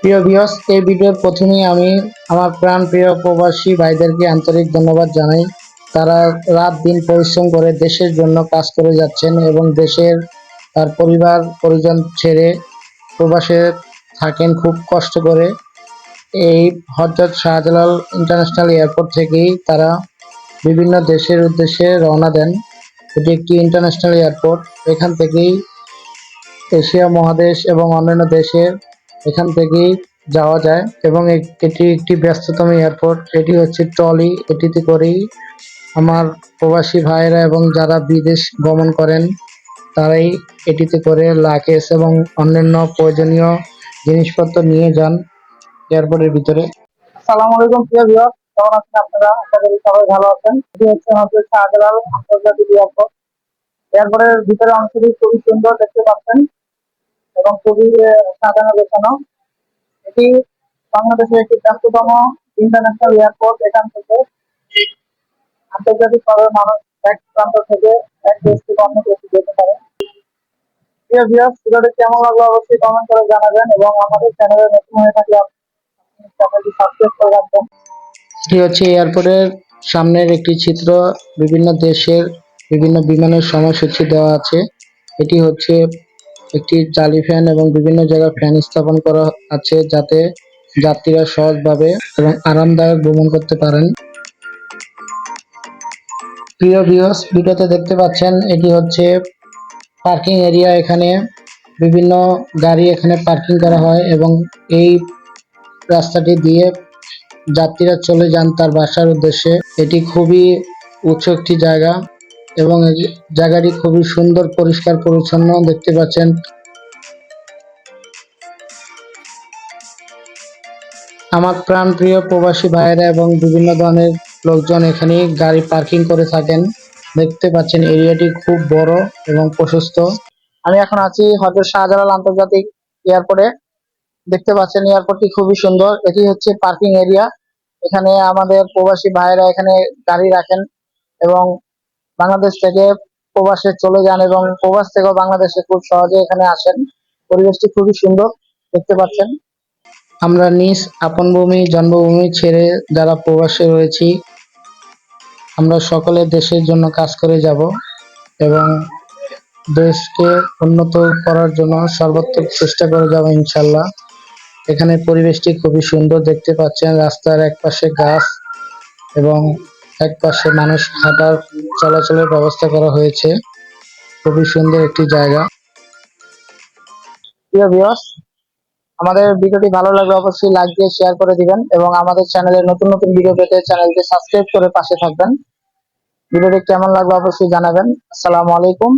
প্রিয় বিহস এই ভিডিওর প্রথমেই আমি আমার প্রাণ প্রিয় প্রবাসী ভাইদেরকে আন্তরিক ধন্যবাদ জানাই। তারা রাত দিন পরিশ্রম করে দেশের জন্য কাজ করে যাচ্ছেন এবং দেশের তার পরিবার, পরিজন ছেড়ে প্রবাসে থাকেন খুব কষ্ট করে। এই হজরত শাহজালাল ইন্টারন্যাশনাল এয়ারপোর্ট থেকেই তারা বিভিন্ন দেশের উদ্দেশ্যে রওনা দেন। এটি একটি ইন্টারন্যাশনাল এয়ারপোর্ট। এখান থেকেই এশিয়া মহাদেশ এবং অন্যান্য দেশের এখান থেকেই যাওয়া যায় এবং এটি একটি ব্যস্ততম এয়ারপোর্ট। এটি হচ্ছে ট্রলি। এটিতে করেই আমার প্রবাসী ভাইয়েরা এবং যারা বিদেশ ভ্রমণ করেন, তারাই এটিতে করে লাগেজ এবং অন্যান্য প্রয়োজনীয় জিনিসপত্র নিয়ে যান। এয়ারপোর্টের ভিতরে। সালাম আলাইকুম, প্রিয় ভিউয়ার। কেমন আছেন আপনারা? আশা করি সবাই ভালো আছেন। এটি হচ্ছে আমাদের শাহজালাল আন্তর্জাতিক এয়ারপোর্ট। এয়ারপোর্টের ভিতরে অংশটি খুবই সুন্দর দেখতে পাচ্ছেন এবং খুবই সাজানো গোছানো। এটি বাংলাদেশের একটি ব্যস্ততম ইন্টারন্যাশনাল এয়ারপোর্ট। এখান থেকে আন্তর্জাতিক ভাবে মানুষ এক প্রান্ত থেকে এক দেশ থেকে অন্য দেশে যেতে পারে। প্রিয় ভিউয়ার্স ভিডিওটি কেমন লাগল অবশ্যই কমেন্ট করে জানাবেন এবং আমাদের চ্যানেলে নতুন হয়ে থাকলে এটি হচ্ছে এয়ারপোর্টের সামনের একটি চিত্র বিভিন্ন দেশের বিভিন্ন বিমানের সময়সূচি দেওয়া আছে। এটি হচ্ছে একটি জালি ফ্যান এবং বিভিন্ন জায়গায় ফ্যান স্থাপন করা আছে যাতে যাত্রীরা সহজভাবে এবং আরামদায়ক ভ্রমণ করতে পারেন। প্রিয় ভিউয়ার্স, ভিডিওতে দেখতে পাচ্ছেন এটি হচ্ছে পার্কিং এরিয়া। এখানে বিভিন্ন গাড়ি এখানে পার্কিং করা হয় এবং এই রাস্তাটি দিয়ে যাত্রীরা চলে যান তার বাসার উদ্দেশ্যে। এটি খুবই উঁচু একটি জায়গা এবং এই জায়গাটি খুবই সুন্দর, পরিষ্কার, পরিচ্ছন্ন দেখতে পাচ্ছেন। আমার প্রাণ প্রিয় প্রবাসী ভাইয়েরা এবং বিভিন্ন ধরনের লোকজন এখানে গাড়ি পার্কিং করে থাকেন। দেখতে পাচ্ছেন এরিয়াটি খুব বড় এবং প্রশস্ত। আমি এখন আছি হজরত শাহজালাল আন্তর্জাতিক এয়ারপোর্টে। দেখতে পাচ্ছেন এয়ারপোর্টটি খুবই সুন্দর। এটি হচ্ছে পার্কিং এরিয়া এখানে আমাদের প্রবাসী ভাইয়েরা এখানে গাড়ি রাখেন এবং বাংলাদেশ থেকে প্রবাসে চলে যান এবং প্রবাস থেকেও বাংলাদেশে খুব সহজে এখানে আসেন। পরিবেশটি খুবই সুন্দর, দেখতে পাচ্ছেন। আমরা নিজ আপন ভূমি, জন্মভূমি ছেড়ে যারা প্রবাসে রয়েছি, আমরা সকলে দেশের জন্য কাজ করে যাব এবং দেশকে উন্নত করার জন্য সর্বোত্তম চেষ্টা করে যাব ইনশাল্লাহ এখানে পরিবেশটি খুবই সুন্দর দেখতে পাচ্ছেন। রাস্তার এক পাশে গাছ এবং এক পাশে মানুষ হাঁটার চলাচলের ব্যবস্থা করা হয়েছে। খুবই সুন্দর একটি জায়গা। আমাদের ভিডিওটি ভালো লাগলে অবশ্যই লাইক দিয়ে শেয়ার করে দিবেন এবং আমাদের চ্যানেলে নতুন নতুন ভিডিও পেতে চ্যানেলটি সাবস্ক্রাইব করে পাশে থাকবেন। ভিডিওটি কেমন লাগল অবশ্যই জানাবেন। আসসালামু আলাইকুম।